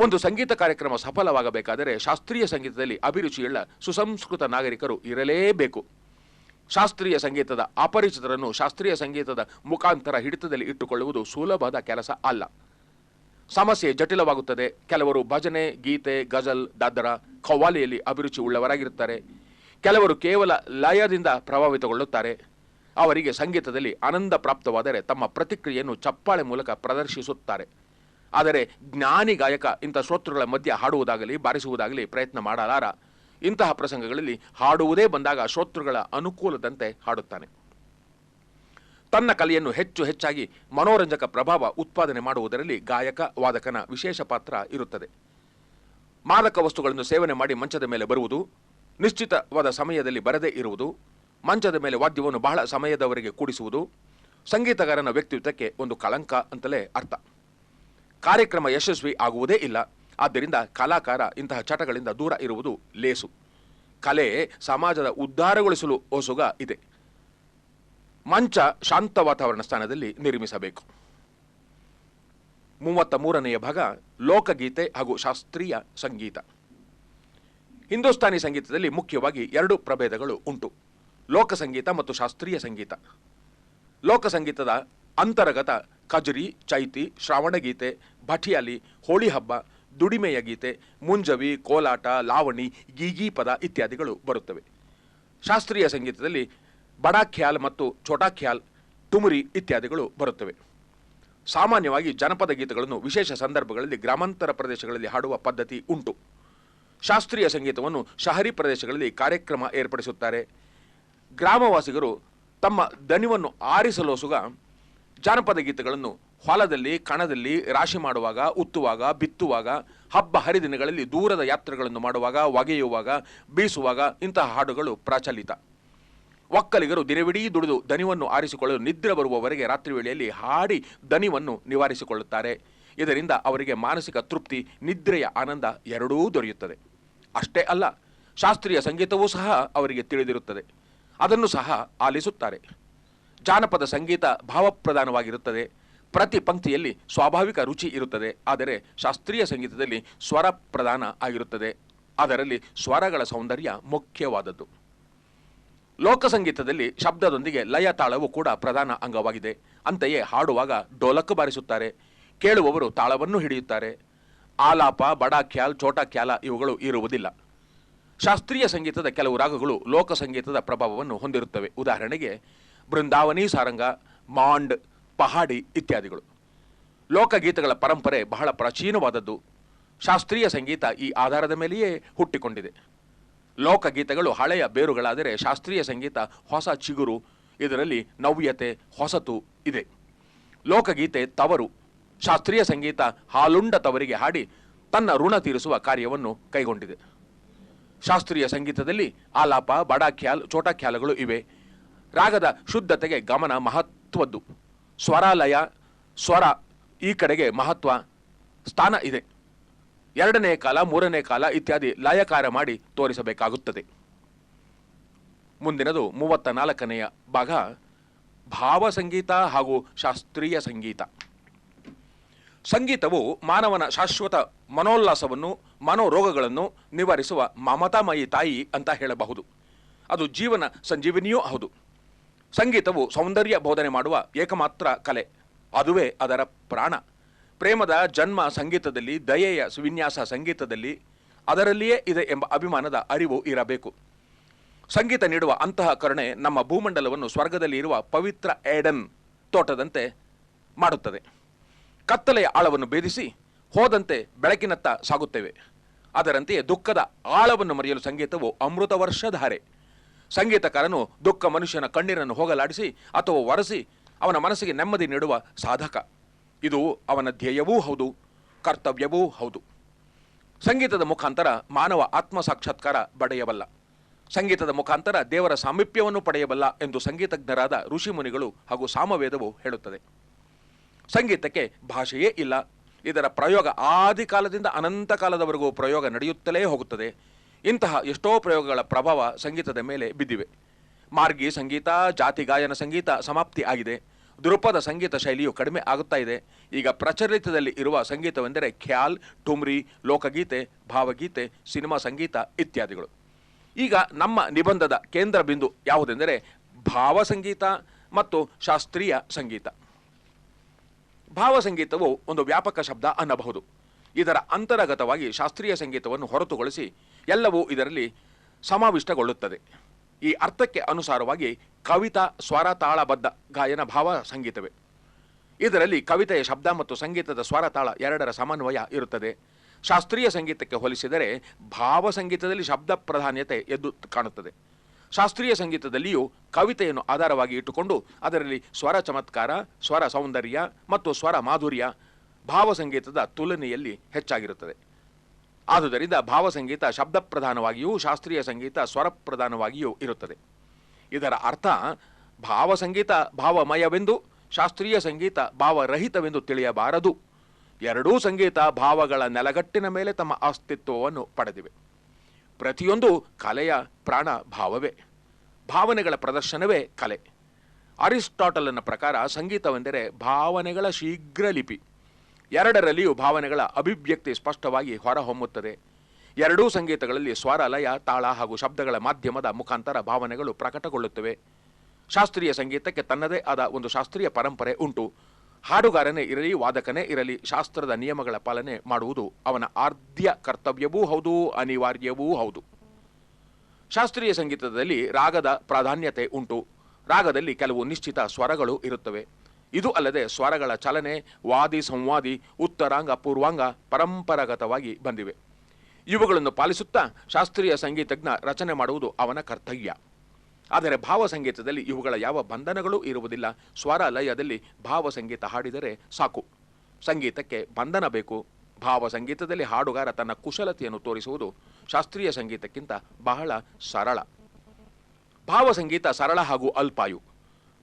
ಒಂದು ಸಂಗೀತ ಕಾರ್ಯಕ್ರಮ ಸಫಲವಾಗಬೇಕಾದರೆ ಶಾಸ್ತ್ರೀಯ ಸಂಗೀತದಲ್ಲಿ ಅಭಿರುಚಿಯುಳ್ಳ ಸುಸಂಸ್ಕೃತ ನಾಗರಿಕರು ಇರಲೇಬೇಕು. ಶಾಸ್ತ್ರೀಯ ಸಂಗೀತದ ಅಪರಿಚಿತರನ್ನು ಶಾಸ್ತ್ರೀಯ ಸಂಗೀತದ ಮುಖಾಂತರ ಹಿಡಿತದಲ್ಲಿ ಇಟ್ಟುಕೊಳ್ಳುವುದು ಸುಲಭದ ಕೆಲಸ ಅಲ್ಲ. ಸಮಸ್ಯೆ ಜಟಿಲವಾಗುತ್ತದೆ. ಕೆಲವರು ಭಜನೆ, ಗೀತೆ, ಗಜಲ್, ದಾದರ ಖವಾಲಿಯಲ್ಲಿ ಅಭಿರುಚಿ ಉಳ್ಳವರಾಗಿರುತ್ತಾರೆ. ಕೆಲವರು ಕೇವಲ ಲಯದಿಂದ ಪ್ರಭಾವಿತಗೊಳ್ಳುತ್ತಾರೆ. ಅವರಿಗೆ ಸಂಗೀತದಲ್ಲಿ ಆನಂದ ಪ್ರಾಪ್ತವಾದರೆ ತಮ್ಮ ಪ್ರತಿಕ್ರಿಯೆಯನ್ನು ಚಪ್ಪಾಳೆ ಮೂಲಕ ಪ್ರದರ್ಶಿಸುತ್ತಾರೆ. ಆದರೆ ಜ್ಞಾನಿ ಗಾಯಕ ಇಂಥ ಶ್ರೋತೃಗಳ ಮಧ್ಯೆ ಹಾಡುವುದಾಗಲಿ, ಬಾರಿಸುವುದಾಗಲಿ ಪ್ರಯತ್ನ ಮಾಡಲಾರ. ಇಂತಹ ಪ್ರಸಂಗಗಳಲ್ಲಿ ಹಾಡುವುದೇ ಬಂದಾಗ ಶ್ರೋತೃಗಳ ಅನುಕೂಲದಂತೆ ಹಾಡುತ್ತಾನೆ. ತನ್ನ ಕಲೆಯನ್ನು ಹೆಚ್ಚು ಹೆಚ್ಚಾಗಿ ಮನೋರಂಜಕ ಪ್ರಭಾವ ಉತ್ಪಾದನೆ ಮಾಡುವುದರಲ್ಲಿ ಗಾಯಕ, ವಾದಕನ ವಿಶೇಷ ಪಾತ್ರ ಇರುತ್ತದೆ. ಮಾದಕ ವಸ್ತುಗಳನ್ನು ಸೇವನೆ ಮಾಡಿ ಮಂಚದ ಮೇಲೆ ಬರುವುದು, ನಿಶ್ಚಿತವಾದ ಸಮಯದಲ್ಲಿ ಬರದೇ ಇರುವುದು, ಮಂಚದ ಮೇಲೆ ವಾದ್ಯವನ್ನು ಬಹಳ ಸಮಯದವರೆಗೆ ಕೂಡಿಸುವುದು, ಸಂಗೀತಗಾರನ ವ್ಯಕ್ತಿತ್ವಕ್ಕೆ ಒಂದು ಕಳಂಕ ಅಂತಲೇ ಅರ್ಥ. ಕಾರ್ಯಕ್ರಮ ಯಶಸ್ವಿ ಆಗುವುದೇ ಇಲ್ಲ. ಆದ್ದರಿಂದ ಕಲಾಕಾರ ಇಂತಹ ಚಟಗಳಿಂದ ದೂರ ಇರುವುದು ಲೇಸು. ಕಲೆ ಸಮಾಜದ ಉದ್ಧಾರಗೊಳಿಸಲು ಹೊಸುಗ ಇದೆ. ಮಂಚ ಶಾಂತ ವಾತಾವರಣ ಸ್ಥಾನದಲ್ಲಿ ನಿರ್ಮಿಸಬೇಕು. ಮೂವತ್ತ ಮೂರನೆಯ ಭಾಗ, ಲೋಕಗೀತೆ ಹಾಗೂ ಶಾಸ್ತ್ರೀಯ ಸಂಗೀತ. ಹಿಂದೂಸ್ತಾನಿ ಸಂಗೀತದಲ್ಲಿ ಮುಖ್ಯವಾಗಿ ಎರಡು ಪ್ರಭೇದಗಳು ಉಂಟು. ಲೋಕ ಸಂಗೀತ ಮತ್ತು ಶಾಸ್ತ್ರೀಯ ಸಂಗೀತ. ಲೋಕ ಸಂಗೀತದ ಅಂತರ್ಗತ, ಕಜರಿ, ಚೈತಿ, ಶ್ರಾವಣಗೀತೆ ಭಟಿಯಾಲಿ ಹೋಳಿ ಹಬ್ಬ ದುಡಿಮೆಯ ಗೀತೆ, ಮುಂಜವಿ, ಕೋಲಾಟ, ಲಾವಣಿ ಗೀಗಿ ಪದ ಇತ್ಯಾದಿಗಳು ಬರುತ್ತವೆ. ಶಾಸ್ತ್ರೀಯ ಸಂಗೀತದಲ್ಲಿ ಬಡಾಖ್ಯಾಲ್ ಮತ್ತು ಛೋಟಾ ಖ್ಯಾಲ್ ತುಮರಿ ಇತ್ಯಾದಿಗಳು ಬರುತ್ತವೆ. ಸಾಮಾನ್ಯವಾಗಿ ಜನಪದ ಗೀತೆಗಳನ್ನು ವಿಶೇಷ ಸಂದರ್ಭಗಳಲ್ಲಿ ಗ್ರಾಮಾಂತರ ಪ್ರದೇಶಗಳಲ್ಲಿ ಹಾಡುವ ಪದ್ಧತಿ ಉಂಟು. ಶಾಸ್ತ್ರೀಯ ಸಂಗೀತವನ್ನು ಶಹರಿ ಪ್ರದೇಶಗಳಲ್ಲಿ ಕಾರ್ಯಕ್ರಮ ಏರ್ಪಡಿಸುತ್ತಾರೆ. ಗ್ರಾಮವಾಸಿಗರು ತಮ್ಮ ದಣಿವನ್ನು ಆರಿಸಲೋಸುಗ ಜಾನಪದ ಗೀತೆಗಳನ್ನು ಹೊಲದಲ್ಲಿ, ಕಣದಲ್ಲಿ ರಾಶಿ ಮಾಡುವಾಗ, ಉತ್ತುವಾಗ, ಬಿತ್ತುವಾಗ, ಹಬ್ಬ ಹರಿದಿನಗಳಲ್ಲಿ ದೂರದ ಯಾತ್ರೆಗಳನ್ನು ಮಾಡುವಾಗ, ಒಗೆಯುವಾಗ, ಬೀಸುವಾಗ ಇಂತಹ ಹಾಡುಗಳು ಪ್ರಚಲಿತ. ಒಕ್ಕಲಿಗರು ದಿನವಿಡೀ ದುಡಿದು ದನಿವನ್ನು ಆರಿಸಿಕೊಳ್ಳಲು ನಿದ್ರೆ ಬರುವವರೆಗೆ ರಾತ್ರಿ ವೇಳೆಯಲ್ಲಿ ಹಾಡಿ ದನಿವನ್ನು ನಿವಾರಿಸಿಕೊಳ್ಳುತ್ತಾರೆ. ಇದರಿಂದ ಅವರಿಗೆ ಮಾನಸಿಕ ತೃಪ್ತಿ, ನಿದ್ರೆಯ ಆನಂದ ಎರಡೂ ದೊರೆಯುತ್ತದೆ. ಅಷ್ಟೇ ಅಲ್ಲ, ಶಾಸ್ತ್ರೀಯ ಸಂಗೀತವೂ ಸಹ ಅವರಿಗೆ ತಿಳಿದಿರುತ್ತದೆ. ಅದನ್ನು ಸಹ ಆಲಿಸುತ್ತಾರೆ. ಜಾನಪದ ಸಂಗೀತ ಭಾವಪ್ರಧಾನವಾಗಿರುತ್ತದೆ. ಪ್ರತಿ ಪಂಕ್ತಿಯಲ್ಲಿ ಸ್ವಾಭಾವಿಕ ರುಚಿ ಇರುತ್ತದೆ. ಆದರೆ ಶಾಸ್ತ್ರೀಯ ಸಂಗೀತದಲ್ಲಿ ಸ್ವರ ಪ್ರಧಾನ ಆಗಿರುತ್ತದೆ. ಅದರಲ್ಲಿ ಸ್ವರಗಳ ಸೌಂದರ್ಯ ಮುಖ್ಯವಾದದ್ದು. ಲೋಕ ಸಂಗೀತದಲ್ಲಿ ಶಬ್ದದೊಂದಿಗೆ ಲಯ ತಾಳವು ಕೂಡ ಪ್ರಧಾನ ಅಂಗವಾಗಿದೆ. ಅಂತೆಯೇ ಹಾಡುವಾಗ ಡೋಲಕ್ಕು ಬಾರಿಸುತ್ತಾರೆ. ಕೇಳುವವರು ತಾಳವನ್ನು ಹಿಡಿಯುತ್ತಾರೆ. ಆಲಾಪ, ಬಡಾ ಖ್ಯಾಲ್, ಛೋಟಾ ಖ್ಯಾಲ ಇವುಗಳು ಇರುವುದಿಲ್ಲ. ಶಾಸ್ತ್ರೀಯ ಸಂಗೀತದ ಕೆಲವು ರಾಗಗಳು ಲೋಕ ಸಂಗೀತದ ಪ್ರಭಾವವನ್ನು ಹೊಂದಿರುತ್ತವೆ. ಉದಾಹರಣೆಗೆ ಬೃಂದಾವನಿ, ಸಾರಂಗ, ಮಾಂಡ್, ಪಹಾಡಿ ಇತ್ಯಾದಿಗಳು. ಲೋಕಗೀತೆಗಳ ಪರಂಪರೆ ಬಹಳ ಪ್ರಾಚೀನವಾದದ್ದು. ಶಾಸ್ತ್ರೀಯ ಸಂಗೀತ ಈ ಆಧಾರದ ಮೇಲೆಯೇ ಹುಟ್ಟಿಕೊಂಡಿದೆ. ಲೋಕಗೀತೆಗಳು ಹಳೆಯ ಬೇರುಗಳಾದರೆ ಶಾಸ್ತ್ರೀಯ ಸಂಗೀತ ಹೊಸ ಚಿಗುರು, ಇದರಲ್ಲಿ ನವ್ಯತೆ, ಹೊಸತು ಇದೆ. ಲೋಕಗೀತೆ ತವರು, ಶಾಸ್ತ್ರೀಯ ಸಂಗೀತ ಹಾಲುಂಡ ತವರಿಗೆ ಹಾಡಿ ತನ್ನ ಋಣ ತೀರಿಸುವ ಕಾರ್ಯವನ್ನು ಕೈಗೊಂಡಿದೆ. ಶಾಸ್ತ್ರೀಯ ಸಂಗೀತದಲ್ಲಿ ಆಲಾಪ ಬಡಾ ಖ್ಯಾಲ್ ಛೋಟಾ ಖ್ಯಾಲಗಳು ಇವೆ. ರಾಗದ ಶುದ್ಧತೆಗೆ ಗಮನ ಮಹತ್ವದ್ದು. ಸ್ವರಾಲಯ, ಸ್ವರ ಈ ಕಡೆಗೆ ಮಹತ್ವ ಸ್ಥಾನ ಇದೆ. ಎರಡನೇ ಕಾಲ, ಮೂರನೇ ಕಾಲ ಇತ್ಯಾದಿ ಲಯಕಾರ ಮಾಡಿ ತೋರಿಸಬೇಕಾಗುತ್ತದೆ. ಮುಂದಿನದು ಮೂವತ್ತ ನಾಲ್ಕನೆಯ ಭಾಗ, ಭಾವ ಸಂಗೀತ ಹಾಗೂ ಶಾಸ್ತ್ರೀಯ ಸಂಗೀತ. ಸಂಗೀತವು ಮಾನವನ ಶಾಶ್ವತ ಮನೋಲ್ಲಾಸವನ್ನು, ಮನೋರೋಗಗಳನ್ನು ನಿವಾರಿಸುವ ಮಮತಾಮಯಿ ತಾಯಿ ಅಂತ ಹೇಳಬಹುದು. ಅದು ಜೀವನ ಸಂಜೀವಿನಿಯೂ ಹೌದು. ಸಂಗೀತವು ಸೌಂದರ್ಯ ಬೋಧನೆ ಮಾಡುವ ಏಕಮಾತ್ರ ಕಲೆ. ಅದುವೇ ಅದರ ಪ್ರಾಣ. ಪ್ರೇಮದ ಜನ್ಮ ಸಂಗೀತದಲ್ಲಿ, ದಯೆಯ ವಿನ್ಯಾಸ ಸಂಗೀತದಲ್ಲಿ ಅದರಲ್ಲಿಯೇ ಇದೆ ಎಂಬ ಅಭಿಮಾನದ ಅರಿವು ಇರಬೇಕು. ಸಂಗೀತ ನೀಡುವ ಅಂತಹ ಕರುಣೆ ನಮ್ಮ ಭೂಮಂಡಲವನ್ನು ಸ್ವರ್ಗದಲ್ಲಿ ಇರುವ ಪವಿತ್ರ ಏಡನ್ ತೋಟದಂತೆ ಮಾಡುತ್ತದೆ. ಕತ್ತಲೆಯ ಆಳವನ್ನು ಭೇದಿಸಿ ಹೋದಂತೆ ಬೆಳಕಿನತ್ತ ಸಾಗುತ್ತೇವೆ. ಅದರಂತೆಯೇ ದುಃಖದ ಆಳವನ್ನು ಮರೆಯಲು ಸಂಗೀತವು ಅಮೃತ ವರ್ಷಧಾರೆ. ಸಂಗೀತಕಾರನು ದುಃಖ ಮನುಷ್ಯನ ಕಣ್ಣೀರನ್ನು ಹೋಗಲಾಡಿಸಿ ಅಥವಾ ಒರೆಸಿ ಅವನ ಮನಸ್ಸಿಗೆ ನೆಮ್ಮದಿ ನೀಡುವ ಸಾಧಕ. ಇದು ಅವನ ಧ್ಯೇಯವೂ ಹೌದು, ಕರ್ತವ್ಯವೂ ಹೌದು. ಸಂಗೀತದ ಮುಖಾಂತರ ಮಾನವ ಆತ್ಮ ಸಾಕ್ಷಾತ್ಕಾರ ಪಡೆಯಬಲ್ಲ ಸಂಗೀತದ ಮುಖಾಂತರ ದೇವರ ಸಾಮೀಪ್ಯವನ್ನು ಪಡೆಯಬಲ್ಲ ಎಂದು ಸಂಗೀತಜ್ಞರಾದ ಋಷಿಮುನಿಗಳು ಹಾಗೂ ಸಾಮವೇದವು ಹೇಳುತ್ತದೆ. ಸಂಗೀತಕ್ಕೆ ಭಾಷೆಯೇ ಇಲ್ಲ. ಇದರ ಪ್ರಯೋಗ ಆದಿಕಾಲದಿಂದ ಅನಂತ ಕಾಲದವರೆಗೂ ಪ್ರಯೋಗ ನಡೆಯುತ್ತಲೇ ಹೋಗುತ್ತದೆ. ಇಂತಹ ಎಷ್ಟೋ ಪ್ರಯೋಗಗಳ ಪ್ರಭಾವ ಸಂಗೀತದ ಮೇಲೆ ಬಿದ್ದಿವೆ. ಮಾರ್ಗಿ ಸಂಗೀತ, ಜಾತಿ ಗಾಯನ ಸಂಗೀತ ಸಮಾಪ್ತಿ ಆಗಿದೆ. ಧ್ರುಪದ ಸಂಗೀತ ಶೈಲಿಯು ಕಡಿಮೆ ಆಗುತ್ತಾ ಇದೆ. ಈಗ ಪ್ರಚಲಿತದಲ್ಲಿ ಇರುವ ಸಂಗೀತವೆಂದರೆ ಖ್ಯಾಲ್ ಠುಮ್ರಿ ಲೋಕಗೀತೆ, ಭಾವಗೀತೆ, ಸಿನಿಮಾ ಸಂಗೀತ ಇತ್ಯಾದಿಗಳು. ಈಗ ನಮ್ಮ ನಿಬಂಧದ ಕೇಂದ್ರ ಬಿಂದು ಯಾವುದೆಂದರೆ ಭಾವಸಂಗೀತ ಮತ್ತು ಶಾಸ್ತ್ರೀಯ ಸಂಗೀತ. ಭಾವಸಂಗೀತವು ಒಂದು ವ್ಯಾಪಕ ಶಬ್ದ ಅನ್ನಬಹುದು. ಇದರ ಅಂತರಗತವಾಗಿ ಶಾಸ್ತ್ರೀಯ ಸಂಗೀತವನ್ನು ಹೊರತುಗೊಳಿಸಿ ಎಲ್ಲವೂ ಇದರಲ್ಲಿ ಸಮಾವಿಷ್ಟಗೊಳ್ಳುತ್ತದೆ. ಈ ಅರ್ಥಕ್ಕೆ ಅನುಸಾರವಾಗಿ ಕವಿತಾ ಸ್ವರ ತಾಳಬದ್ಧ ಗಾಯನ ಭಾವ ಸಂಗೀತವೇ. ಇದರಲ್ಲಿ ಕವಿತೆಯ ಶಬ್ದ ಮತ್ತು ಸಂಗೀತದ ಸ್ವರ ತಾಳ ಎರಡರ ಸಮನ್ವಯ ಇರುತ್ತದೆ. ಶಾಸ್ತ್ರೀಯ ಸಂಗೀತಕ್ಕೆ ಹೋಲಿಸಿದರೆ ಭಾವ ಸಂಗೀತದಲ್ಲಿ ಶಬ್ದ ಪ್ರಧಾನ್ಯತೆ ಎದ್ದು ಕಾಣುತ್ತದೆ. ಶಾಸ್ತ್ರೀಯ ಸಂಗೀತದಲ್ಲಿಯೂ ಕವಿತೆಯನ್ನು ಆಧಾರವಾಗಿ ಇಟ್ಟುಕೊಂಡು ಅದರಲ್ಲಿ ಸ್ವರ ಚಮತ್ಕಾರ, ಸ್ವರ ಸೌಂದರ್ಯ ಮತ್ತು ಸ್ವರ ಮಾಧುರ್ಯ ಭಾವ ಸಂಗೀತದ ತುಲನೆಯಲ್ಲಿ ಹೆಚ್ಚಾಗಿರುತ್ತದೆ. ಆದುದರಿಂದ ಭಾವಸಂಗೀತ ಶಬ್ದ ಪ್ರಧಾನವಾಗಿಯೂ ಶಾಸ್ತ್ರೀಯ ಸಂಗೀತ ಸ್ವರ ಪ್ರಧಾನವಾಗಿಯೂ ಇರುತ್ತದೆ. ಇದರ ಅರ್ಥ ಭಾವಸಂಗೀತ ಭಾವಮಯವೆಂದು, ಶಾಸ್ತ್ರೀಯ ಸಂಗೀತ ಭಾವರಹಿತವೆಂದು ತಿಳಿಯಬಾರದು. ಎರಡೂ ಸಂಗೀತ ಭಾವಗಳ ನೆಲಗಟ್ಟಿನ ಮೇಲೆ ತಮ್ಮ ಅಸ್ತಿತ್ವವನ್ನು ಪಡೆದಿವೆ. ಪ್ರತಿಯೊಂದು ಕಲೆಯ ಪ್ರಾಣ ಭಾವವೇ. ಭಾವನೆಗಳ ಪ್ರದರ್ಶನವೇ ಕಲೆ. ಅರಿಸ್ಟಾಟಲ್ನ ಪ್ರಕಾರ ಸಂಗೀತವೆಂದರೆ ಭಾವನೆಗಳ ಶೀಘ್ರ ಲಿಪಿ. ಎರಡರಲ್ಲಿಯೂ ಭಾವನೆಗಳ ಅಭಿವ್ಯಕ್ತಿ ಸ್ಪಷ್ಟವಾಗಿ ಹೊರಹೊಮ್ಮುತ್ತದೆ. ಎರಡೂ ಸಂಗೀತಗಳಲ್ಲಿ ಸ್ವರ ಲಯ ತಾಳ ಹಾಗೂ ಶಬ್ದಗಳ ಮಾಧ್ಯಮದ ಮುಖಾಂತರ ಭಾವನೆಗಳು ಪ್ರಕಟಗೊಳ್ಳುತ್ತವೆ. ಶಾಸ್ತ್ರೀಯ ಸಂಗೀತಕ್ಕೆ ತನ್ನದೇ ಆದ ಒಂದು ಶಾಸ್ತ್ರೀಯ ಪರಂಪರೆ ಉಂಟು. ಹಾಡುಗಾರನೇ ಇರಲಿ, ವಾದಕನೇ ಇರಲಿ, ಶಾಸ್ತ್ರದ ನಿಯಮಗಳ ಪಾಲನೆ ಮಾಡುವುದು ಅವನ ಆರ್ಧ್ಯ ಕರ್ತವ್ಯವೂ ಹೌದು, ಅನಿವಾರ್ಯವೂ ಹೌದು. ಶಾಸ್ತ್ರೀಯ ಸಂಗೀತದಲ್ಲಿ ರಾಗದ ಪ್ರಾಧಾನ್ಯತೆ ಉಂಟು. ರಾಗದಲ್ಲಿ ಕೆಲವು ನಿಶ್ಚಿತ ಸ್ವರಗಳು ಇರುತ್ತವೆ. ಇದು ಅಲ್ಲದೆ ಸ್ವರಗಳ ಚಲನೆ, ವಾದಿ, ಸಂವಾದಿ, ಉತ್ತರಾಂಗ, ಪೂರ್ವಾಂಗ ಪರಂಪರಾಗತವಾಗಿ ಬಂದಿವೆ. ಇವುಗಳನ್ನು ಪಾಲಿಸುತ್ತಾ ಶಾಸ್ತ್ರೀಯ ಸಂಗೀತಜ್ಞ ರಚನೆ ಮಾಡುವುದು ಅವನ ಕರ್ತವ್ಯ. ಆದರೆ ಭಾವ ಸಂಗೀತದಲ್ಲಿ ಇವುಗಳ ಯಾವ ಬಂಧನಗಳೂ ಇರುವುದಿಲ್ಲ. ಸ್ವರ ಲಯದಲ್ಲಿ ಭಾವ ಸಂಗೀತ ಹಾಡಿದರೆ ಸಾಕು. ಸಂಗೀತಕ್ಕೆ ಬಂಧನ ಬೇಕು. ಭಾವ ಸಂಗೀತದಲ್ಲಿ ಹಾಡುಗಾರ ತನ್ನ ಕುಶಲತೆಯನ್ನು ತೋರಿಸುವುದು ಶಾಸ್ತ್ರೀಯ ಸಂಗೀತಕ್ಕಿಂತ ಬಹಳ ಸರಳ. ಭಾವ ಸಂಗೀತ ಸರಳ ಹಾಗೂ ಅಲ್ಪಾಯು.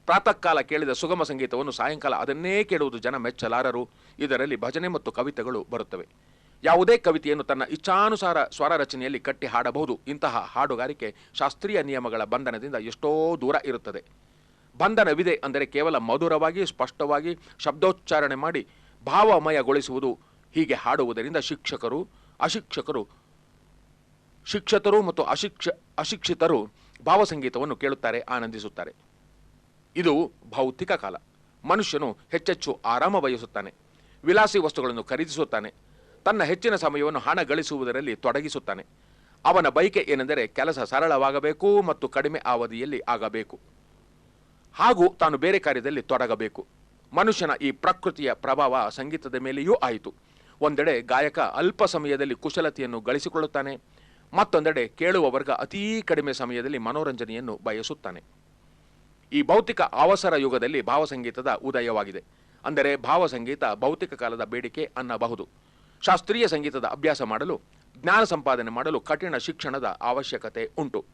ಪ್ರಾತಃ ಕಾಲ ಕೇಳಿದ ಸುಗಮ ಸಂಗೀತವನ್ನು ಸಾಯಂಕಾಲ ಅದನ್ನೇ ಕೇಳುವುದು ಜನ ಮೆಚ್ಚಲಾರರು. ಇದರಲ್ಲಿ ಭಜನೆ ಮತ್ತು ಕವಿತೆಗಳು ಬರುತ್ತವೆ. ಯಾವುದೇ ಕವಿತೆಯನ್ನು ತನ್ನ ಇಚ್ಛಾನುಸಾರ ಸ್ವರ ರಚನೆಯಲ್ಲಿ ಕಟ್ಟಿ ಹಾಡಬಹುದು. ಇಂತಹ ಹಾಡುಗಾರಿಕೆ ಶಾಸ್ತ್ರೀಯ ನಿಯಮಗಳ ಬಂಧನದಿಂದ ಎಷ್ಟೋ ದೂರ ಇರುತ್ತದೆ. ಬಂಧನವಿದೆ ಅಂದರೆ ಕೇವಲ ಮಧುರವಾಗಿ, ಸ್ಪಷ್ಟವಾಗಿ ಶಬ್ದೋಚ್ಚಾರಣೆ ಮಾಡಿ ಭಾವಮಯಗೊಳಿಸುವುದು. ಹೀಗೆ ಹಾಡುವುದರಿಂದ ಶಿಕ್ಷಕರು, ಅಶಿಕ್ಷಕರು ಶಿಕ್ಷತರು ಮತ್ತು ಅಶಿಕ್ಷ, ಅಶಿಕ್ಷಿತರು ಭಾವಸಂಗೀತವನ್ನು ಕೇಳುತ್ತಾರೆ, ಆನಂದಿಸುತ್ತಾರೆ. ಇದು ಭೌತಿಕ ಕಾಲ. ಮನುಷ್ಯನು ಹೆಚ್ಚೆಚ್ಚು ಆರಾಮ ಬಯಸುತ್ತಾನೆ. ವಿಲಾಸಿ ವಸ್ತುಗಳನ್ನು ಖರೀದಿಸುತ್ತಾನೆ. ತನ್ನ ಹೆಚ್ಚಿನ ಸಮಯವನ್ನು ಹಣ ಗಳಿಸುವುದರಲ್ಲಿ ತೊಡಗಿಸುತ್ತಾನೆ. ಅವನ ಬಯಕೆ ಏನೆಂದರೆ ಕೆಲಸ ಸರಳವಾಗಬೇಕು ಮತ್ತು ಕಡಿಮೆ ಅವಧಿಯಲ್ಲಿ ಆಗಬೇಕು. ಹಾಗೂ ತಾನು ಬೇರೆ ಕಾರ್ಯದಲ್ಲಿ ತೊಡಗಬೇಕು. ಮನುಷ್ಯನ ಈ ಪ್ರಕೃತಿಯ ಪ್ರಭಾವ ಸಂಗೀತದ ಮೇಲೆಯೂ ಆಯಿತು. ಒಂದೆಡೆ ಗಾಯಕ ಅಲ್ಪ ಸಮಯದಲ್ಲಿ ಕುಶಲತೆಯನ್ನು ಗಳಿಸಿಕೊಳ್ಳುತ್ತಾನೆ. ಮತ್ತೊಂದೆಡೆ ಕೇಳುವ ವರ್ಗ ಅತೀ ಕಡಿಮೆ ಸಮಯದಲ್ಲಿ ಮನೋರಂಜನೆಯನ್ನು ಬಯಸುತ್ತಾನೆ. ಈ ಭೌತಿಕ ಅವಸರ ಯುಗದಲ್ಲಿ ಭಾವಸಂಗೀತದ ಉದಯವಾಗಿದೆ. ಅಂದರೆ ಭಾವಸಂಗೀತ ಭೌತಿಕ ಕಾಲದ ಬೇಡಿಕೆ ಅನ್ನಬಹುದು. ಶಾಸ್ತ್ರೀಯ ಸಂಗೀತದ ಅಭ್ಯಾಸ ಮಾಡಲು, ಜ್ಞಾನ ಸಂಪಾದನೆ ಮಾಡಲು ಕಠಿಣ ಶಿಕ್ಷಣದ ಅವಶ್ಯಕತೆ ಉಂಟು.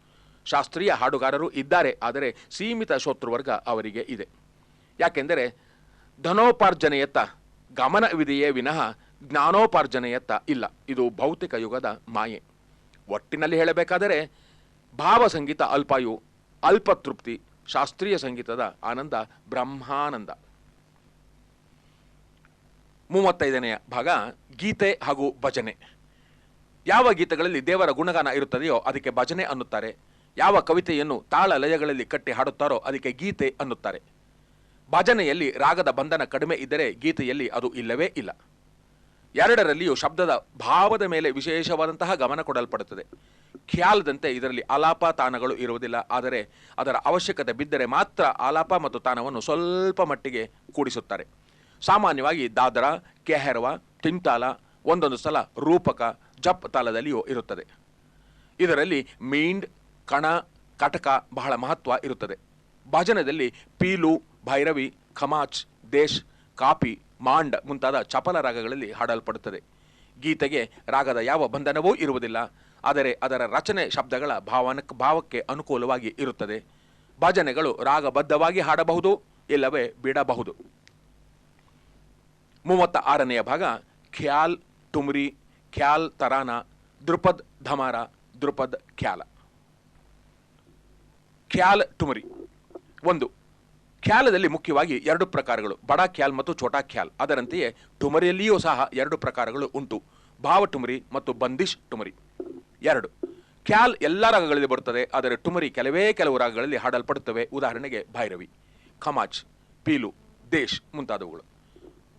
ಶಾಸ್ತ್ರೀಯ ಹಾಡುಗಾರರು ಇದ್ದಾರೆ, ಆದರೆ ಸೀಮಿತ ಶೋತೃವರ್ಗ ಅವರಿಗೆ ಇದೆ. ಯಾಕೆಂದರೆ ಧನೋಪಾರ್ಜನೆಯತ್ತ, ಗಮನವಿದೆಯೇ ವಿನಃ ಜ್ಞಾನೋಪಾರ್ಜನೆಯತ್ತ ಇಲ್ಲ. ಇದು ಭೌತಿಕ ಯುಗದ ಮಾಯೆ. ಒಟ್ಟಿನಲ್ಲಿ ಹೇಳಬೇಕಾದರೆ ಭಾವಸಂಗೀತ ಅಲ್ಪಾಯು ಅಲ್ಪ ತೃಪ್ತಿ ಶಾಸ್ತ್ರೀಯ ಸಂಗೀತದ ಆನಂದ, ಬ್ರಹ್ಮಾನಂದ. ಮೂವತ್ತೈದನೆಯ ಭಾಗ, ಗೀತೆ ಹಾಗೂ ಭಜನೆ. ಯಾವ ಗೀತೆಗಳಲ್ಲಿ ದೇವರ ಗುಣಗಾನ ಇರುತ್ತದೆಯೋ ಅದಕ್ಕೆ ಭಜನೆ ಅನ್ನುತ್ತಾರೆ. ಯಾವ ಕವಿತೆಯನ್ನು ತಾಳ ಲಯಗಳಲ್ಲಿ ಕಟ್ಟಿ ಹಾಡುತ್ತಾರೋ ಅದಕ್ಕೆ ಗೀತೆ ಅನ್ನುತ್ತಾರೆ. ಭಜನೆಯಲ್ಲಿ ರಾಗದ ಬಂಧನ ಕಡಿಮೆ ಇದ್ದರೆ ಗೀತೆಯಲ್ಲಿ ಅದು ಇಲ್ಲವೇ ಇಲ್ಲ. ಎರಡರಲ್ಲಿಯೂ ಶಬ್ದದ ಭಾವದ ಮೇಲೆ ವಿಶೇಷವಾದಂತಹ ಗಮನ ಕೊಡಲ್ಪಡುತ್ತದೆ. ಖ್ಯಾಲ್ದಂತೆ ಇದರಲ್ಲಿ ಆಲಾಪ ತಾನಗಳು ಇರುವುದಿಲ್ಲ. ಆದರೆ ಅದರ ಅವಶ್ಯಕತೆ ಬಿದ್ದರೆ ಮಾತ್ರ ಆಲಾಪ ಮತ್ತು ತಾನವನ್ನು ಸ್ವಲ್ಪ ಮಟ್ಟಿಗೆ ಕೂಡಿಸುತ್ತಾರೆ. ಸಾಮಾನ್ಯವಾಗಿ ದಾದರ, ಕೆಹೆರವ ತಿಂತಾಲ ಒಂದೊಂದು ಸಲ ರೂಪಕ, ಜಪ್ ತಾಲದಲ್ಲಿಯೂ ಇರುತ್ತದೆ. ಇದರಲ್ಲಿ ಮೀಂಡ್, ಕಣ, ಕಟಕ ಬಹಳ ಮಹತ್ವ ಇರುತ್ತದೆ. ಭಜನದಲ್ಲಿ ಪೀಲು, ಭೈರವಿ, ಖಮಾಚ್, ದೇಶ್, ಕಾಪಿ, ಮಾಂಡ್ ಮುಂತಾದ ಚಪಲ ರಾಗಗಳಲ್ಲಿ ಹಾಡಲ್ಪಡುತ್ತದೆ. ಗೀತೆಗೆ ರಾಗದ ಯಾವ ಬಂಧನವೂ ಇರುವುದಿಲ್ಲ. ಆದರೆ ಅದರ ರಚನೆ ಶಬ್ದಗಳ ಭಾವನ ಭಾವಕ್ಕೆ ಅನುಕೂಲವಾಗಿ ಇರುತ್ತದೆ. ಭಜನೆಗಳು ರಾಗಬದ್ಧವಾಗಿ ಹಾಡಬಹುದು, ಇಲ್ಲವೇ ಬಿಡಬಹುದು. ಮೂವತ್ತ ಆರನೆಯ ಭಾಗ, ಖ್ಯಾಲ್ ಟುಮ್ರಿ ಖ್ಯಾಲ್ ತರಾನ ದೃಪದ್ ಧಮಾರ ದೃಪದ್ ಖ್ಯಾಲ. ಖ್ಯಾಲ್ ತುಮರಿ. ಒಂದು, ಖ್ಯಾಲದಲ್ಲಿ ಮುಖ್ಯವಾಗಿ ಎರಡು ಪ್ರಕಾರಗಳು, ಬಡ ಖ್ಯಾಲ್ ಮತ್ತು ಛೋಟಾ ಖ್ಯಾಲ್. ಅದರಂತೆಯೇ ಟುಮರಿಯಲ್ಲಿಯೂ ಸಹ ಎರಡು ಪ್ರಕಾರಗಳು ಉಂಟು. ಭಾವ ಟುಮರಿ ಮತ್ತು ಬಂದಿಶ್ ಟುಮರಿ ಎರಡು. ಖ್ಯಾಲ್ ಎಲ್ಲ ರಾಗಗಳಲ್ಲಿ ಬರುತ್ತದೆ, ಆದರೆ ಟುಮರಿ ಕೆಲವೇ ಕೆಲವು ರಾಗಗಳಲ್ಲಿ ಹಾಡಲ್ಪಡುತ್ತವೆ. ಉದಾಹರಣೆಗೆ ಭೈರವಿ ಖಮಾಜ್ ಪೀಲು, ದೇಶ್ ಮುಂತಾದವುಗಳು.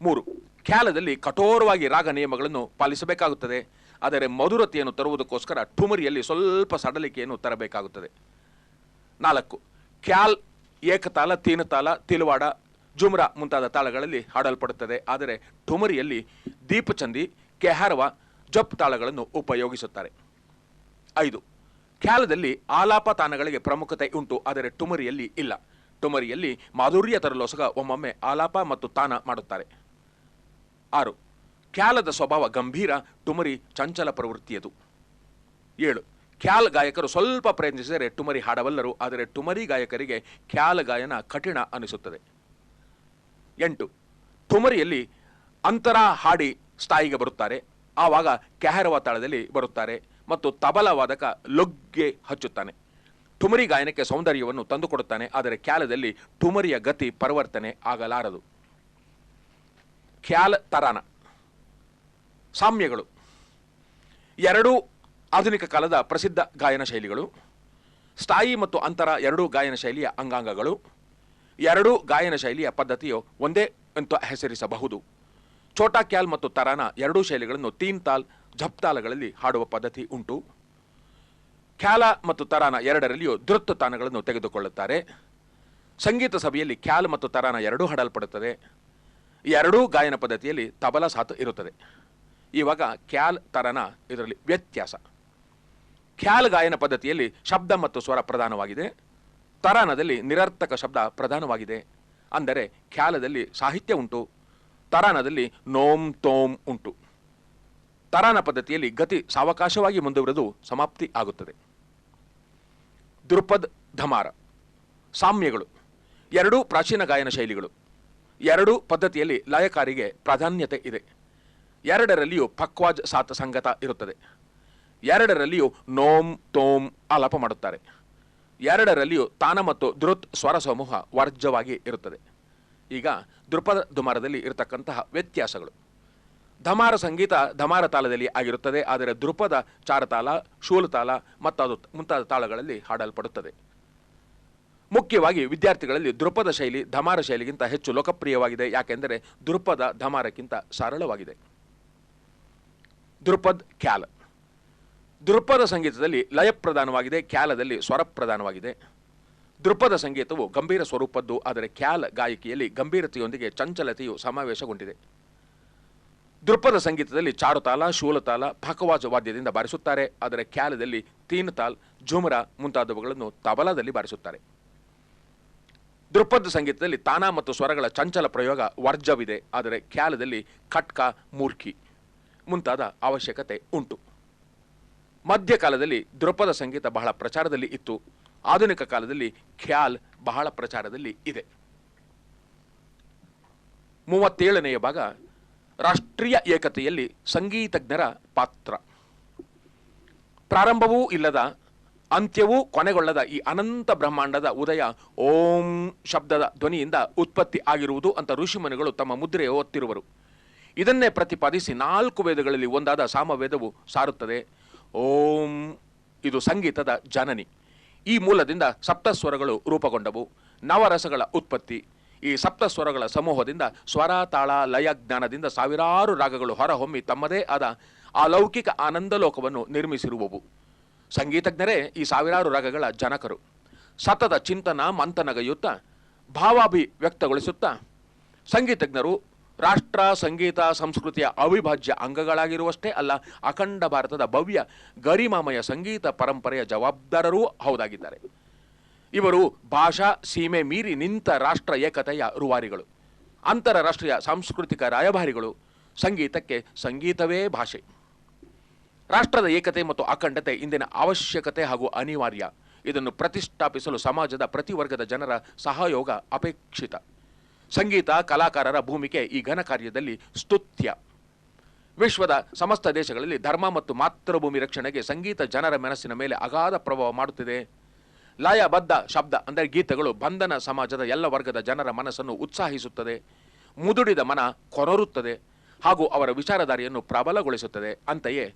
ಮೂರು. ಖ್ಯಾಲದಲ್ಲಿ ಕಠೋರವಾಗಿ ರಾಗ ನಿಯಮಗಳನ್ನು ಪಾಲಿಸಬೇಕಾಗುತ್ತದೆ, ಆದರೆ ಮಧುರತೆಯನ್ನು ತರುವುದಕ್ಕೋಸ್ಕರ ಟುಮರಿಯಲ್ಲಿ ಸ್ವಲ್ಪ ಸಡಲಿಕೆಯನ್ನು ತರಬೇಕಾಗುತ್ತದೆ. ನಾಲ್ಕು. ಖ್ಯಾಲ್, ಏಕತಾಲ, ತೀನತಾಲ, ತಿಲುವಾಡ, ಜುಮ್ರಾ ಮುಂತಾದ ತಾಳಗಳಲ್ಲಿ ಹಾಡಲ್ಪಡುತ್ತದೆ, ಆದರೆ ಟುಮರಿಯಲ್ಲಿ ದೀಪಚಂದಿ, ಕೆಹಾರವ, ಜಪ್ ತಾಳಗಳನ್ನು ಉಪಯೋಗಿಸುತ್ತಾರೆ. ಐದು. ಖ್ಯಾಲದಲ್ಲಿ ಆಲಾಪ ತಾನಗಳಿಗೆ ಪ್ರಮುಖತೆ ಉಂಟು, ಆದರೆ ಟುಮರಿಯಲ್ಲಿ ಇಲ್ಲ. ಟುಮರಿಯಲ್ಲಿ ಮಾಧುರ್ಯ ತರಲೋಸಗ ಒಮ್ಮೊಮ್ಮೆ ಆಲಾಪ ಮತ್ತು ತಾನ ಮಾಡುತ್ತಾರೆ. ಆರು. ಖ್ಯಾಲದ ಸ್ವಭಾವ ಗಂಭೀರ ಟುಮರಿ ಚಂಚಲ ಪ್ರವೃತ್ತಿಯದು. ಏಳು. ಖ್ಯಾಲ್ ಗಾಯಕರು ಸ್ವಲ್ಪ ಪ್ರಯತ್ನಿಸಿದರೆ ಟುಮರಿ ಹಾಡಬಲ್ಲರು, ಆದರೆ ಟುಮರಿ ಗಾಯಕರಿಗೆ ಖ್ಯಾಲ ಗಾಯನ ಕಠಿಣ ಅನಿಸುತ್ತದೆ. ಎಂಟು. ಟುಮರಿಯಲ್ಲಿ ಅಂತರ ಹಾಡಿ ಸ್ಥಾಯಿಗೆ ಬರುತ್ತಾರೆ. ಆವಾಗ ಕೆಹರವ ತಾಳದಲ್ಲಿ ಬರುತ್ತಾರೆ. ಮತ್ತು ತಬಲ ವಾದಕ ಲೊಗ್ಗೆ ಹಚ್ಚುತ್ತಾನೆ. ಠುಮರಿ ಗಾಯನಕ್ಕೆ ಸೌಂದರ್ಯವನ್ನು ತಂದುಕೊಡುತ್ತಾನೆ, ಆದರೆ ಖ್ಯಾಲದಲ್ಲಿ ಠುಮರಿಯ ಗತಿ ಪರಿವರ್ತನೆ ಆಗಲಾರದು. ಖ್ಯಾಲ ತರಾನ, ಸಾಮ್ಯಗಳು. ಎರಡೂ ಆಧುನಿಕ ಕಾಲದ ಪ್ರಸಿದ್ಧ ಗಾಯನ ಶೈಲಿಗಳು. ಸ್ಥಾಯಿ ಮತ್ತು ಅಂತರ ಎರಡೂ ಗಾಯನ ಶೈಲಿಯ ಅಂಗಾಂಗಗಳು. ಎರಡೂ ಗಾಯನ ಶೈಲಿಯ ಪದ್ಧತಿಯು ಒಂದೇ ಅಂತ ಹೆಸರಿಸಬಹುದು. ಛೋಟಾ ಕ್ಯಾಲ್ ಮತ್ತು ತರಾನ ಎರಡೂ ಶೈಲಿಗಳನ್ನು ತೀನ್ ತಾಲ್ ಝಪ್ ತಾಲಗಳಲ್ಲಿ ಹಾಡುವ ಪದ್ಧತಿ ಉಂಟು. ಖ್ಯಾಲ ಮತ್ತು ತರಾನ ಎರಡರಲ್ಲಿಯೂ ಧೃತ್ ತಾನಗಳನ್ನು ತೆಗೆದುಕೊಳ್ಳುತ್ತಾರೆ. ಸಂಗೀತ ಸಭೆಯಲ್ಲಿ ಖ್ಯಾಲ್ ಮತ್ತು ತರಾನ ಎರಡೂ ಹಾಡಲ್ಪಡುತ್ತದೆ. ಎರಡೂ ಗಾಯನ ಪದ್ಧತಿಯಲ್ಲಿ ತಬಲ ಸಾತು ಇರುತ್ತದೆ. ಇವಾಗ ಖ್ಯಾಲ್, ತರನ ಇದರಲ್ಲಿ ವ್ಯತ್ಯಾಸ. ಖ್ಯಾಲ್ ಗಾಯನ ಪದ್ಧತಿಯಲ್ಲಿ ಶಬ್ದ ಮತ್ತು ಸ್ವರ ಪ್ರಧಾನವಾಗಿದೆ. ತರಾನದಲ್ಲಿ ನಿರರ್ಥಕ ಶಬ್ದ ಪ್ರಧಾನವಾಗಿದೆ. ಅಂದರೆ ಖ್ಯಾಲದಲ್ಲಿ ಸಾಹಿತ್ಯ ಉಂಟು. ತರಾನದಲ್ಲಿ ನೋಮ್, ತೋಮ್ ಉಂಟು. ತರಾನ ಪದ್ಧತಿಯಲ್ಲಿ ಗತಿ ಸಾವಕಾಶವಾಗಿ ಮುಂದುವರೆದು ಸಮಾಪ್ತಿ ಆಗುತ್ತದೆ. ದೃಪದ್ ಧಮಾರ, ಸಾಮ್ಯಗಳು, ಎರಡೂ ಪ್ರಾಚೀನ ಗಾಯನ ಶೈಲಿಗಳು, ಎರಡೂ ಪದ್ಧತಿಯಲ್ಲಿ ಲಯಕಾರಿಗೆ ಪ್ರಾಧಾನ್ಯತೆ ಇದೆ. ಎರಡರಲ್ಲಿಯೂ ಪಕ್ವಾಜ್ ಸಾತ ಸಂಗತ ಇರುತ್ತದೆ. ಎರಡರಲ್ಲಿಯೂ ನೋಮ್ ತೋಮ್ ಆಲಾಪ ಮಾಡುತ್ತಾರೆ. ಎರಡರಲ್ಲಿಯೂ ತಾನ ಮತ್ತು ದೃತ್ ಸ್ವರ ಸಮೂಹ ವರ್ಜವಾಗಿ ಇರುತ್ತದೆ. ಈಗ ದೃಪದ ದುಮಾರದಲ್ಲಿ ಇರತಕ್ಕಂತಹ ವ್ಯತ್ಯಾಸಗಳು. ಧಮಾರ ಸಂಗೀತ ಧಮಾರ ತಾಳದಲ್ಲಿ ಆಗಿರುತ್ತದೆ, ಆದರೆ ದೃಪದ ಚಾರತಾಲ ಶೂಲತಾಲ ಮತ್ತು ಮುಂತಾದ ತಾಳಗಳಲ್ಲಿ ಹಾಡಲ್ಪಡುತ್ತದೆ. ಮುಖ್ಯವಾಗಿ ವಿದ್ಯಾರ್ಥಿಗಳಲ್ಲಿ ದೃಪದ ಶೈಲಿ ಧಮಾರ ಶೈಲಿಗಿಂತ ಹೆಚ್ಚು ಲೋಕಪ್ರಿಯವಾಗಿದೆ, ಯಾಕೆಂದರೆ ದೃಪದ ಧಮಾರಕ್ಕಿಂತ ಸರಳವಾಗಿದೆ. ದೃಪದ್ ಖ್ಯಾಲ. ದೃಪದ ಸಂಗೀತದಲ್ಲಿ ಲಯ ಪ್ರಧಾನವಾಗಿದೆ ಖ್ಯಾಲದಲ್ಲಿ ಸ್ವರ ಪ್ರಧಾನವಾಗಿದೆ ದೃಪದ ಸಂಗೀತವು ಗಂಭೀರ ಸ್ವರೂಪದ್ದು, ಆದರೆ ಖ್ಯಾಲ ಗಾಯಕಿಯಲ್ಲಿ ಗಂಭೀರತೆಯೊಂದಿಗೆ ಚಂಚಲತೆಯು ಸಮಾವೇಶಗೊಂಡಿದೆ. ದೃಪದ ಸಂಗೀತದಲ್ಲಿ ಚಾರುತಾಲ, ಶೂಲತಾಲ, ಭಕವಾಜ ವಾದ್ಯದಿಂದ ಬಾರಿಸುತ್ತಾರೆ. ಆದರೆ ಖ್ಯಾಲದಲ್ಲಿ ತೀನತಾಲ್, ಝುಮರ ಮುಂತಾದವುಗಳನ್ನು ತಬಲದಲ್ಲಿ ಬಾರಿಸುತ್ತಾರೆ. ದೃಪದ ಸಂಗೀತದಲ್ಲಿ ತಾನ ಮತ್ತು ಸ್ವರಗಳ ಚಂಚಲ ಪ್ರಯೋಗ ವರ್ಜವಿದೆ ಆದರೆ ಖ್ಯಾಲದಲ್ಲಿ ಖಟ್ಕ, ಮೂರ್ಖಿ ಮುಂತಾದ ಅವಶ್ಯಕತೆ ಉಂಟು. ಮಧ್ಯಕಾಲದಲ್ಲಿ ದೃಪದ ಸಂಗೀತ ಬಹಳ ಪ್ರಚಾರದಲ್ಲಿ ಇತ್ತು. ಆಧುನಿಕ ಕಾಲದಲ್ಲಿ ಖ್ಯಾಲ್ ಬಹಳ ಪ್ರಚಾರದಲ್ಲಿ ಇದೆ. ಮೂವತ್ತೇಳನೆಯ ಭಾಗ ರಾಷ್ಟ್ರೀಯ ಏಕತೆಯಲ್ಲಿ ಸಂಗೀತಜ್ಞರ ಪಾತ್ರ. ಪ್ರಾರಂಭವೂ ಇಲ್ಲದ, ಅಂತ್ಯವೂ ಕೊನೆಗೊಳ್ಳದ ಈ ಅನಂತ ಬ್ರಹ್ಮಾಂಡದ ಉದಯ ಓಂ ಶಬ್ದದ ಧ್ವನಿಯಿಂದ ಉತ್ಪತ್ತಿ ಆಗಿರುವುದು ಅಂತ ಋಷಿಮುನಿಗಳು ತಮ್ಮ ಮುದ್ರೆ ಒತ್ತಿರುವರು. ಇದನ್ನೇ ಪ್ರತಿಪಾದಿಸಿ ನಾಲ್ಕು ವೇದಗಳಲ್ಲಿ ಒಂದಾದ ಸಾಮವೇದವು ಸಾರುತ್ತದೆ. ಓಂ, ಇದು ಸಂಗೀತದ ಜನನಿ. ಈ ಮೂಲದಿಂದ ಸಪ್ತಸ್ವರಗಳು ರೂಪುಗೊಂಡವು. ನವರಸಗಳ ಉತ್ಪತ್ತಿ. ಈ ಸಪ್ತ ಸ್ವರಗಳ ಸಮೂಹದಿಂದ ಸ್ವರ, ತಾಳ, ಲಯ ಜ್ಞಾನದಿಂದ ಸಾವಿರಾರು ರಾಗಗಳು ಹೊರಹೊಮ್ಮಿ ತಮ್ಮದೇ ಆದ ಅಲೌಕಿಕ ಆನಂದಲೋಕವನ್ನು ನಿರ್ಮಿಸಿರುವವು. ಸಂಗೀತಜ್ಞರೇ, ಈ ಸಾವಿರಾರು ರಾಗಗಳ ಜನಕರು. ಸತತ ಚಿಂತನ, ಮಂಥನಗೈಯುತ್ತಾ, ಭಾವಾಭಿವ್ಯಕ್ತಗೊಳಿಸುತ್ತಾ, ಸಂಗೀತಜ್ಞರು ರಾಷ್ಟ್ರ, ಸಂಗೀತ, ಸಂಸ್ಕೃತಿಯ ಅವಿಭಾಜ್ಯ ಅಂಗಗಳಾಗಿರುವಷ್ಟೇ ಅಲ್ಲ, ಅಖಂಡ ಭಾರತದ ಭವ್ಯ ಗರಿಮಾಮಯ ಸಂಗೀತ ಪರಂಪರೆಯ ಜವಾಬ್ದಾರರೂ ಹೌದಾಗಿದ್ದಾರೆ. ಇವರು ಭಾಷಾ ಸೀಮೆ ಮೀರಿ ನಿಂತ ರಾಷ್ಟ್ರ ಏಕತೆಯ ರುವಾರಿಗಳು, ಅಂತಾರಾಷ್ಟ್ರೀಯ ಸಾಂಸ್ಕೃತಿಕ ರಾಯಭಾರಿಗಳು, ಸಂಗೀತಕ್ಕೆ ಸಂಗೀತವೇ ಭಾಷೆ. ರಾಷ್ಟ್ರದ ಏಕತೆ ಮತ್ತು ಅಖಂಡತೆ ಇಂದಿನ ಅವಶ್ಯಕತೆ ಹಾಗೂ ಅನಿವಾರ್ಯ. ಇದನ್ನು ಪ್ರತಿಷ್ಠಾಪಿಸಲು ಸಮಾಜದ ಪ್ರತಿ ವರ್ಗದ ಜನರ ಸಹಯೋಗ ಅಪೇಕ್ಷಿತ. ಸಂಗೀತ, ಕಲಾಕಾರರ ಭೂಮಿಕೆ ಈ ಘನ ಕಾರ್ಯದಲ್ಲಿ ಸ್ತುತ್ಯ. ವಿಶ್ವದ ಸಮಸ್ತ ದೇಶಗಳಲ್ಲಿ ಧರ್ಮ ಮತ್ತು ಮಾತೃಭೂಮಿ ರಕ್ಷಣೆಗೆ ಸಂಗೀತ ಜನರ ಮನಸ್ಸಿನ ಮೇಲೆ ಅಗಾಧ ಪ್ರಭಾವ ಮಾಡುತ್ತಿದೆ ಲಯಬದ್ಧ ಶಬ್ದ, ಅಂದರೆ ಗೀತೆಗಳು, ಬಂಧನ ಸಮಾಜದ ಎಲ್ಲ ವರ್ಗದ ಜನರ ಮನಸ್ಸನ್ನು ಉತ್ಸಾಹಿಸುತ್ತದೆ, ಮುದುಡಿದ ಮನ ಕೊರರುತ್ತದೆ, ಹಾಗೂ ಅವರ ವಿಚಾರಧಾರೆಯನ್ನು ಪ್ರಬಲಗೊಳಿಸುತ್ತದೆ. ಅಂತೆಯೇ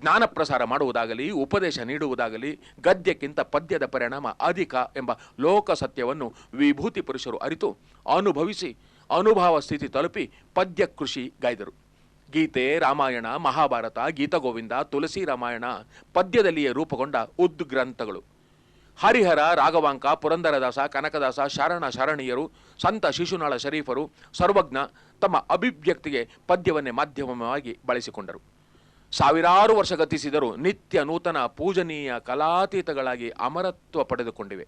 ಜ್ಞಾನ ಪ್ರಸಾರ ಮಾಡುವುದಾಗಲಿ, ಉಪದೇಶ ನೀಡುವುದಾಗಲಿ, ಗದ್ಯಕ್ಕಿಂತ ಪದ್ಯದ ಪರಿಣಾಮ ಅಧಿಕ ಎಂಬ ಲೋಕ ಸತ್ಯವನ್ನು ವಿಭೂತಿ ಪುರುಷರು ಅರಿತು, ಅನುಭವಿಸಿ, ಅನುಭವ ಸ್ಥಿತಿ ತಲುಪಿ ಪದ್ಯ ಕೃಷಿ ಗಾಯ್ದರು. ಗೀತೆ, ರಾಮಾಯಣ, ಮಹಾಭಾರತ ಗೀತಗೋವಿಂದ ತುಳಸಿ ರಾಮಾಯಣ ಪದ್ಯದಲ್ಲಿಯೇ ರೂಪುಗೊಂಡ ಉದ್ಗ್ರಂಥಗಳು. ಹರಿಹರ, ರಾಘವಾಂಕ, ಪುರಂದರದಾಸ, ಕನಕದಾಸ, ಶರಣ ಶರಣೀಯರು, ಸಂತ ಶಿಶುನಾಳ ಶರೀಫರು, ಸರ್ವಜ್ಞ ತಮ್ಮ ಅಭಿವ್ಯಕ್ತಿಗೆ ಪದ್ಯವನ್ನೇ ಮಾಧ್ಯಮವಾಗಿ ಬಳಸಿಕೊಂಡರು. ಸಾವಿರಾರು ವರ್ಷ ಗತಿಸಿದರೂ ನಿತ್ಯ ನೂತನ ಪೂಜನೀಯ ಕಲಾತೀತಗಳಾಗಿ ಅಮರತ್ವ ಪಡೆದುಕೊಂಡಿವೆ.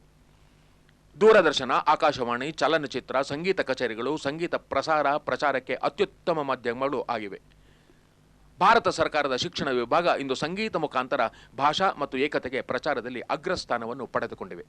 ದೂರದರ್ಶನ, ಆಕಾಶವಾಣಿ, ಚಲನಚಿತ್ರ, ಸಂಗೀತ ಕಚೇರಿಗಳು, ಸಂಗೀತ ಪ್ರಸಾರ ಪ್ರಚಾರಕ್ಕೆ ಅತ್ಯುತ್ತಮ ಮಾಧ್ಯಮಗಳು ಆಗಿವೆ. ಭಾರತ ಸರ್ಕಾರದ ಶಿಕ್ಷಣ ವಿಭಾಗ ಇಂದು ಸಂಗೀತ ಮುಖಾಂತರ ಭಾಷಾ ಮತ್ತು ಏಕತೆಗೆ ಪ್ರಚಾರದಲ್ಲಿ ಅಗ್ರಸ್ಥಾನವನ್ನು ಪಡೆದುಕೊಂಡಿವೆ.